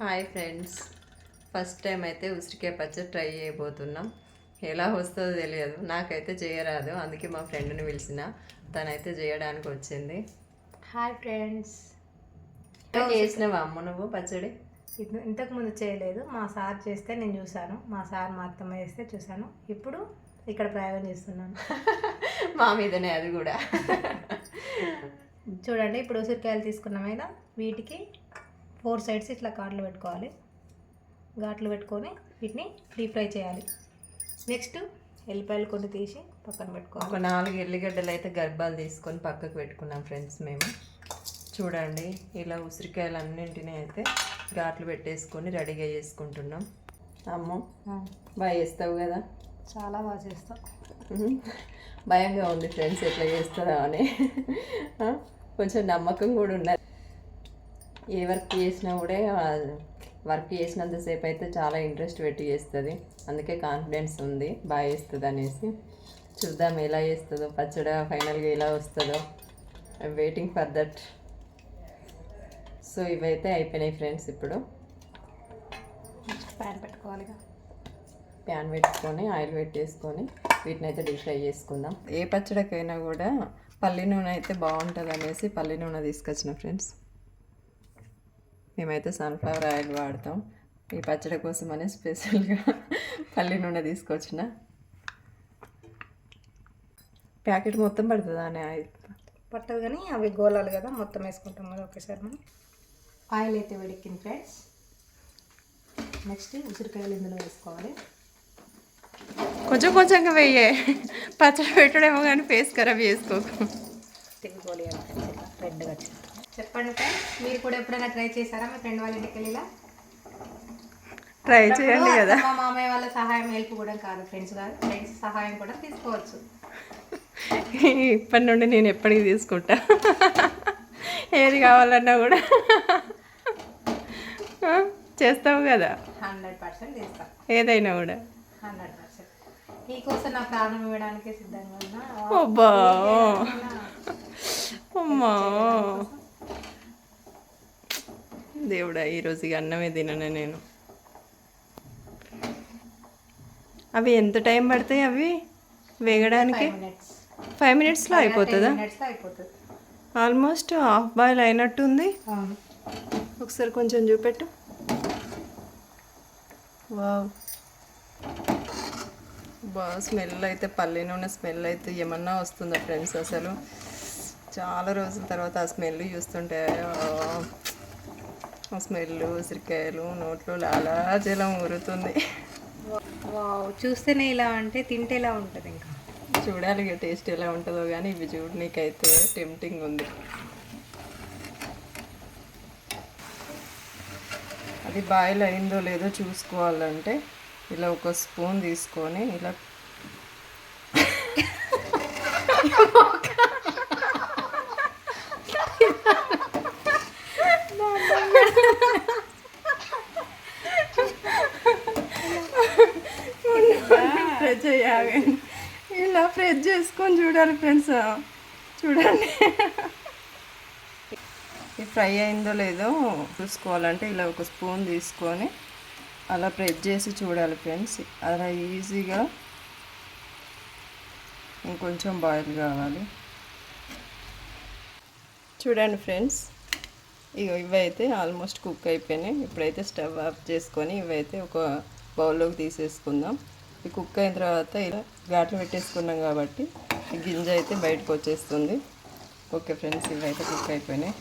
Hi friends. First time అయితే ఉసిరికాయ పచ్చడి ట్రై చేయబోతున్నాం. ఎలా వస్తుందో తెలియదు. నాకైతే చేయరాదు. అందుకే మా ఫ్రెండ్ని పిలిచిన. తనైతే చేయడానికి వచ్చింది. Hi friends. చేసినావా అమ్మ నువ్వు పచ్చడి? ఇంతకు ముందు చేయలేదు. మా సార్ చేస్తే నేను చూశాను. మా సార్ మా అత్తమ్మ చేస్తే చూశాను. ఇప్పుడు ఇక్కడ ప్రయోగం చేస్తున్నాను. మా మీదనే అది కూడా. చూడండి ఇప్పుడు ఉసిరికాయలు తీసుకున్నాం కదా వీటికి ఫోర్ సైడ్స్ ఇట్లా ఘాట్లు పెట్టుకోవాలి. ఘాట్లు పెట్టుకొని వీటిని డీప్ ఫ్రై చేయాలి. నెక్స్ట్ ఎల్లిపాయలు కొన్ని తీసి పక్కన పెట్టుకోవాలి. ఒక నాలుగు ఎల్లిగడ్డలు అయితే గర్భాలు తీసుకొని పక్కకు పెట్టుకున్నాం ఫ్రెండ్స్ మేము. చూడండి ఇలా ఉసిరికాయలు అన్నింటినీ అయితే ఘాట్లు పెట్టేసుకొని రెడీగా చేసుకుంటున్నాం. అమ్మో బాగా చేస్తావు కదా? చాలా బాగా చేస్తాం. భయంగా ఉంది ఫ్రెండ్స్ ఎట్లా చేస్తుందా అని. కొంచెం నమ్మకం కూడా ఉన్నది. ఏ వర్క్ చేసినా కూడా వర్క్ చేసినంతసేపు అయితే చాలా ఇంట్రెస్ట్ పెట్టి చేస్తుంది. అందుకే కాన్ఫిడెన్స్ ఉంది బాగా చేస్తుంది అనేసి. చూద్దాం ఎలా చేస్తుందో పచ్చడి ఫైనల్గా ఎలా వస్తుందో. I waiting for that so ఇవైతే అయిపోయినాయి ఫ్రెండ్స్ ఇప్పుడు. ప్యాన్ పెట్టుకోవాలి ప్యాన్ పెట్టుకొని ఆయిల్ పెట్టేసుకొని వీటిని అయితే డీప్ ఫ్రై చేసుకుందాం. ఏ పచ్చడికైనా కూడా పల్లి నూనె అయితే బాగుంటుంది అనేసి పల్లి నూనె తీసుకొచ్చిన ఫ్రెండ్స్. మేమైతే సన్ఫ్లవర్ ఆయిల్ వాడతాం. ఈ పచ్చడి కోసం అని స్పెషల్గా పల్లి నూనె తీసుకొచ్చిన. ప్యాకెట్ మొత్తం పడుతుందా అనే ఆయిల్ పట్టదు కానీ అవి గోళాలు కదా మొత్తం వేసుకుంటాం కదా ఒకేసారి మనం. ఆయిల్ అయితే వేడెక్కింది ఫ్రెండ్స్. నెక్స్ట్ ఉసిరికాయలు ఇందులో వేసుకోవాలి. కొంచెం కొంచెంగా వెయ్యే పచ్చడి పెట్టడేమో కానీ ఫేస్ ఖరాబ్ చేసుకోకు. తిరుగుకోవాలి రెడ్గా చెప్పండి ఫ్రెండ్స్ మీరు కూడా ఎప్పుడైనా ట్రై చేశారా? మీ ఫ్రెండ్ వాళ్ళ ఇంటికి వెళ్ళి ఇలా? ట్రై చేయండి కదా. అత్తమ్మ, మామయ్య వాళ్ళ సహాయం హెల్ప్ కూడా కాదు ఫ్రెండ్స్ కాదు ఫ్రెండ్స్ సహాయం కూడా తీసుకోవచ్చు. ఇప్పటి నుండి నేను ఎప్పటికి తీసుకుంటా. ఏది కావాలన్నా కూడా. చేస్తావు కదా. హండ్రెడ్ పర్సెంట్ తీస్తాం ఏదైనా కూడా. Hundred percent. నీకోసం నా ప్రాణం ఇవ్వడానికి సిద్ధంగా ఉన్నా. అమ్మా. దేవుడా ఈరోజు ఇక అన్నమే తిననే నేను. అవి ఎంత టైం పడతాయి అవి? వేగడానికి? ఫైవ్ మినిట్స్లో అయిపోతుందా? ఆల్మోస్ట్ హాఫ్ బాయిల్ అయినట్టుంది. ఒకసారి కొంచెం చూపెట్టు. వావ్ బా స్మెల్ అయితే పల్లి నూనె స్మెల్ అయితే ఏమన్నా వస్తుందా ఫ్రెండ్స్ అసలు? చాలా రోజుల తర్వాత ఆ స్మెల్ చూస్తుంటే స్మెల్ ఉసిరికాయలు నోట్లో లాలాజలం ఊరుతుంది. వావ్ చూస్తేనే ఇలా అంటే తింటే ఇలా ఉంటుంది ఇంకా. చూడాలి ఇక టేస్ట్ ఎలా ఉంటుందో కానీ ఇవి చూడు నీకైతే టెంప్టింగ్ ఉంది. అది బాయిల్ అయిందో లేదో చూసుకోవాలంటే ఇలా ఒక స్పూన్ తీసుకొని ఇలా ఫ్రెష్ చేయాలి ఇలా ఫ్రెష్ చేసుకొని చూడాలి ఫ్రెండ్స్. చూడండి. ఇది ఫ్రై అయిందో లేదో చూసుకోవాలంటే ఇలా ఒక స్పూన్ తీసుకొని అలా ప్రెస్ చేసి చూడాలి ఫ్రెండ్స్. అలా ఈజీగా ఇంకొంచెం బాయిల్ కావాలి. చూడండి ఫ్రెండ్స్. ఇగో ఇవైతే ఆల్మోస్ట్ కుక్ అయిపోయినాయి. ఇప్పుడైతే స్టవ్ ఆఫ్ చేసుకొని ఇవైతే ఒక బౌల్లోకి తీసేసుకుందాం. ఈ కుక్ అయిన తర్వాత ఇలా ఘాట్లు పెట్టేసుకున్నాం కాబట్టి గింజ అయితే బయటకు వచ్చేస్తుంది. ఓకే ఫ్రెండ్స్ ఇవైతే కుక్ అయిపోయినాయి.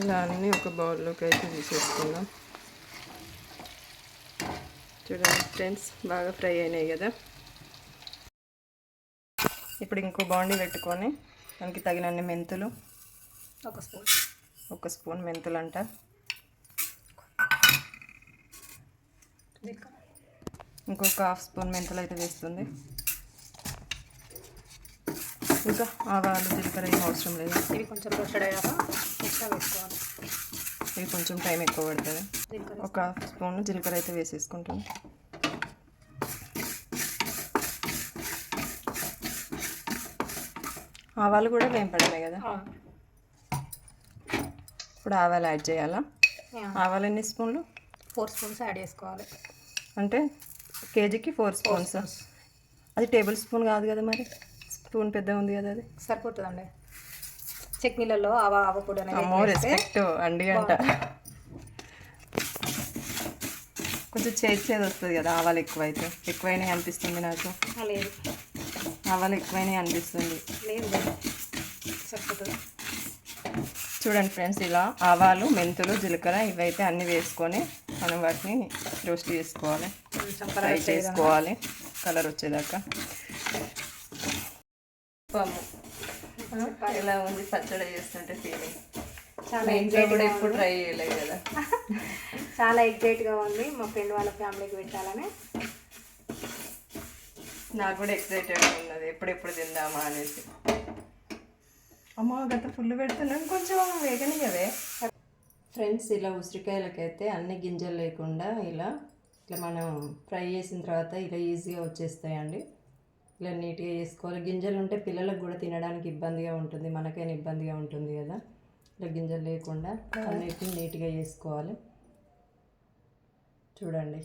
ఇలా అన్నీ ఒక బౌల్లోకి అయితే తీసేసుకుందాం. చూడండి ఫ్రెండ్స్ బాగా ఫ్రై అయినాయి కదా. ఇప్పుడు ఇంకో బాండి పెట్టుకొని మనకి తగినన్ని మెంతులు ఒక స్పూన్. ఒక స్పూన్ మెంతులు అంట ఇంకొక హాఫ్ స్పూన్ మెంతులు అయితే వేస్తుంది. ఇంకా ఆవాలు జీలకర్ర ఏం అవసరం లేదు. ఇవి కొంచెం రోస్టెడ్ అయ్యాక ఎక్స్ట్రా వేసుకోవాలి. ఇది కొంచెం టైం ఎక్కువ పడుతుంది. ఒక హాఫ్ స్పూన్ జీలకర్ర అయితే వేసేసుకుంటాను ఆవాలు కూడా వేంపడమే కదా. ఇప్పుడు ఆవాలు యాడ్ చేయాలా? ఆవాలు ఎన్ని స్పూన్లు? ఫోర్ స్పూన్స్ యాడ్ చేసుకోవాలి. అంటే కేజీకి ఫోర్ స్పూన్స్. అది టేబుల్ స్పూన్ కాదు కదా మరి? స్పూన్ పెద్ద ఉంది కదా అది. సరిపోతుందండి. చట్నీలలో ఆవ ఆవ పొడి అమ్మో రెస్పెక్ట్ అండి అంట. కొంచెం చేదు వస్తుంది కదా ఆవాలు ఎక్కువైతే. ఎక్కువైనాయి అనిపిస్తుంది నాకు. లేదు. ఆవాలు ఎక్కువైనాయి అనిపిస్తుంది. లేదు. సరిపోతుంది. చూడండి ఫ్రెండ్స్ ఇలా ఆవాలు మెంతులు జీలకర్ర ఇవైతే అన్నీ వేసుకొని మనం వాటిని రోస్ట్ చేసుకోవాలి. ఫ్రై చేసుకోవాలి. కలర్ వచ్చేదాకా. ఎలా ఉంది పచ్చడి చేస్తుంటే ఫీలింగ్ చాలా ఇంట్లో కూడా ఎప్పుడు ట్రై చేయలేదు కదా. చాలా ఎగ్జైట్గా ఉంది మా ఫ్రెండ్ వాళ్ళ ఫ్యామిలీకి పెట్టాలని. నాకు కూడా ఎక్సైటెడ్ ఉన్నది. ఎప్పుడెప్పుడు తిందామా అనేసి. అమ్మ గత ఫుల్ పెడుతున్నాం కొంచెం వేగనియవే ఫ్రెండ్స్ ఇలా ఉసిరికాయలకైతే అన్ని గింజలు లేకుండా ఇలా ఇట్లా మనం ఫ్రై చేసిన తర్వాత ఇలా ఈజీగా వచ్చేస్తాయండి. ఇలా నీట్గా చేసుకోవాలి గింజలు ఉంటే పిల్లలకు కూడా తినడానికి ఇబ్బందిగా ఉంటుంది. మనకైనా ఇబ్బందిగా ఉంటుంది కదా. ఇలా గింజలు లేకుండా అన్నిటిని నీట్గా చేసుకోవాలి చూడండి.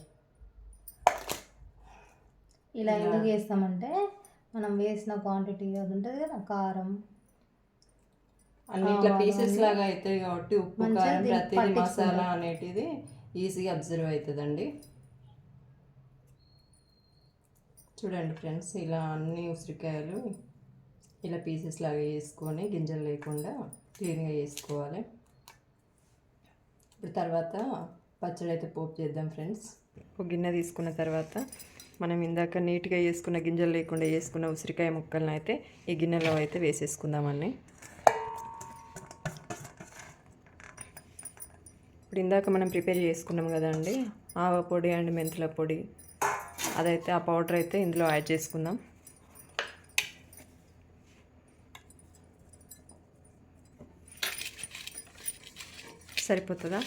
ఇలా ఎందుకు చేస్తామంటే మనం వేసిన క్వాంటిటీ అది ఉంటుంది కదా కారం అన్ని ఇట్లా పీసెస్ లాగా అవుతాయి కాబట్టి ఉప్పు కారం ప్రతిదీ మసాలా అనేటిది ఈజీగా అబ్జర్వ్ అవుతుందండి. చూడండి ఫ్రెండ్స్ ఇలా అన్ని ఉసిరికాయలు ఇలా పీసెస్ లాగా వేసుకొని గింజలు లేకుండా క్లీన్గా చేసుకోవాలి ఇప్పుడు తర్వాత పచ్చడి అయితే పోపు చేద్దాం ఫ్రెండ్స్ ఒక గిన్నె తీసుకున్న తర్వాత మనం ఇందాక నీట్గా వేసుకున్న గింజలు లేకుండా వేసుకున్న ఉసిరికాయ ముక్కలను అయితే ఈ గిన్నెలో అయితే వేసేసుకుందామండి ఇప్పుడు ఇందాక మనం ప్రిపేర్ చేసుకున్నాం కదండి ఆవ పొడి అండ్ మెంతుల పొడి. అదైతే ఆ పౌడర్ అయితే ఇందులో యాడ్ చేసుకుందాం. సరిపోతుందా?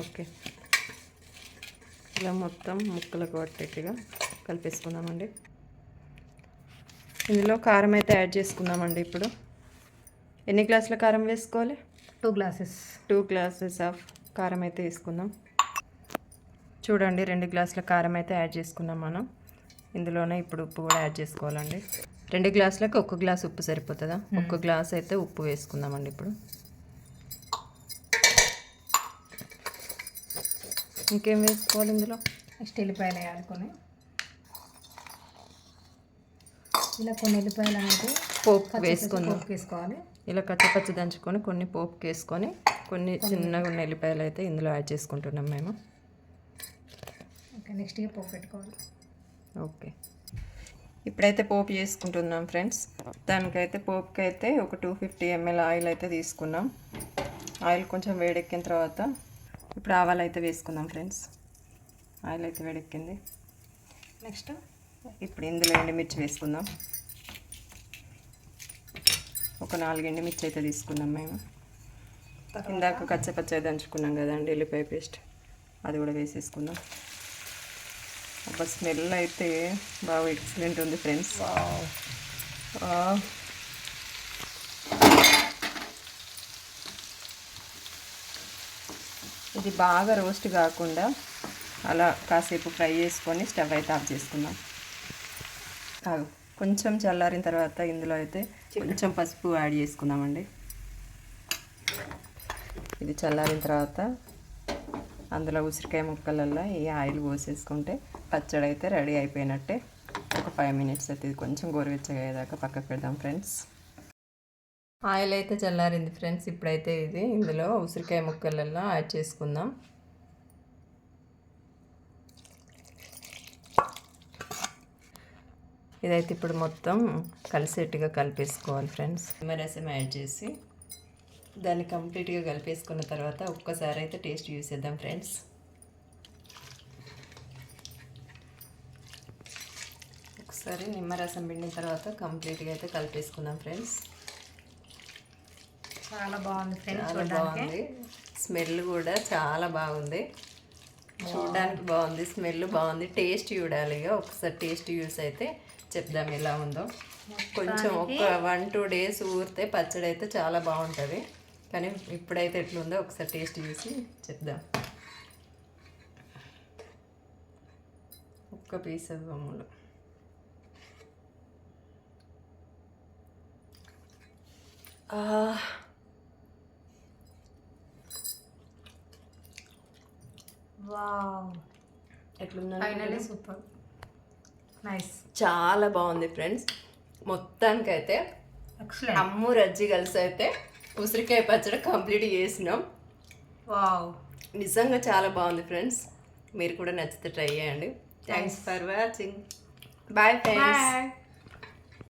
ఓకే. ఇలా మొత్తం ముక్కలకు పట్టేట్టుగా కలిపేసుకుందామండి. ఇందులో కారం అయితే యాడ్ చేసుకుందామండి ఇప్పుడు. ఎన్ని గ్లాసుల కారం వేసుకోవాలి? Two glasses two glasses of కారం అయితే వేసుకుందాం. చూడండి రెండు గ్లాసుల కారం అయితే యాడ్ చేసుకున్నాం మనం. ఇందులోనే ఇప్పుడు ఉప్పు కూడా యాడ్ చేసుకోవాలండి. రెండు గ్లాసులకు ఒక్క గ్లాస్ ఉప్పు సరిపోతుందా? ఒక్క గ్లాస్ అయితే ఉప్పు వేసుకుందామండి ఇప్పుడు. ఇంకేం వేసుకోవాలి ఇందులో? నెక్స్ట్ ఎల్లిపాయలు వేయాలి కొన్ని. ఇలా కొన్ని ఎల్లిపాయలు అనేది పోపు వేసుకుందాం. పోపు వేసుకోవాలి. ఇలా కచ్చపచ్చ దంచుకొని కొన్ని పోపుకి వేసుకొని కొన్ని చిన్నగా ఉన్న ఎల్లిపాయలు అయితే ఇందులో యాడ్ చేసుకుంటున్నాం మేము. ఓకే నెక్స్ట్ పోపు పెట్టుకోవాలి. ఓకే. ఇప్పుడైతే పోపు చేసుకుంటున్నాం ఫ్రెండ్స్. దానికైతే పోపుకి అయితే ఒక టూ ఫిఫ్టీ ఎంఎల్ ఆయిల్ అయితే తీసుకున్నాం. ఆయిల్ కొంచెం వేడెక్కిన తర్వాత ఇప్పుడు ఆవాలు అయితే వేసుకుందాం ఫ్రెండ్స్. ఆయిల్ అయితే వేడెక్కింది. నెక్స్ట్ ఇప్పుడు ఇందులో ఎండుమిర్చి వేసుకుందాం. ఒక నాలుగు ఎండుమిర్చి అయితే తీసుకున్నాం మేము. ఇందాక కచ్చపచ్చ దంచుకున్నాం కదండి ఎల్లిపాయ పేస్ట్. అది కూడా వేసేసుకుందాం. అబ్బా స్మెల్ అయితే బాగా ఎక్సలెంట్ ఉంది ఫ్రెండ్స్. ఇది బాగా రోస్ట్ కాకుండా అలా కాసేపు ఫ్రై చేసుకొని స్టవ్ అయితే ఆఫ్ చేసుకుందాం. కాదు కొంచెం చల్లారిన తర్వాత ఇందులో అయితే కొంచెం పసుపు యాడ్ చేసుకుందామండి. ఇది చల్లారిన తర్వాత అందులో ఉసిరికాయ ముక్కలల్లో ఈ ఆయిల్ పోసేసుకుంటే పచ్చడి అయితే రెడీ అయిపోయినట్టే. ఒక ఫైవ్ మినిట్స్ అయితే ఇది కొంచెం గోరువెచ్చగా అయ్యేదాకా పక్కకు పెడదాం ఫ్రెండ్స్. ఆయిల్ అయితే చల్లారింది ఫ్రెండ్స్. ఇప్పుడైతే ఇది ఇందులో ఉసిరికాయ ముక్కలల్లో యాడ్ చేసుకుందాం. ఇదైతే ఇప్పుడు మొత్తం కలిసేట్టుగా కలిపేసుకోవాలి ఫ్రెండ్స్. నిమ్మరసం యాడ్ చేసి దాన్ని కంప్లీట్గా కలిపేసుకున్న తర్వాత ఒక్కసారి అయితే టేస్ట్ చూసేద్దాం ఫ్రెండ్స్. ఒకసారి నిమ్మరసం పిండిన తర్వాత కంప్లీట్గా అయితే కలిపేసుకుందాం ఫ్రెండ్స్. చాలా బాగుంది ఫ్రెండ్స్ చాలా బాగుంది. స్మెల్ కూడా చాలా బాగుంది. చూడడానికి బాగుంది. స్మెల్ బాగుంది. టేస్ట్ చూడాలి ఒకసారి టేస్ట్ యూస్ అయితే చెప్దాం ఎలా ఉందో. కొంచెం ఒక వన్ టూ డేస్ ఊరితే పచ్చడి అయితే చాలా బాగుంటుంది. కానీ ఇప్పుడైతే ఎట్లుందో ఒకసారి టేస్ట్ చూసి చెప్దాం. ఒక్క పీస్ వావ్. ఎట్లుందండి ఫైనలీ సూపర్. చాలా బాగుంది ఫ్రెండ్స్. మొత్తానికైతే అమ్ము రజ్జి కలిసి అయితే ఉసిరికాయ పచ్చడి కంప్లీట్ చేసినాం. వావ్ నిజంగా చాలా బాగుంది ఫ్రెండ్స్. మీరు కూడా నచ్చితే ట్రై చేయండి. Thanks for watching bye friends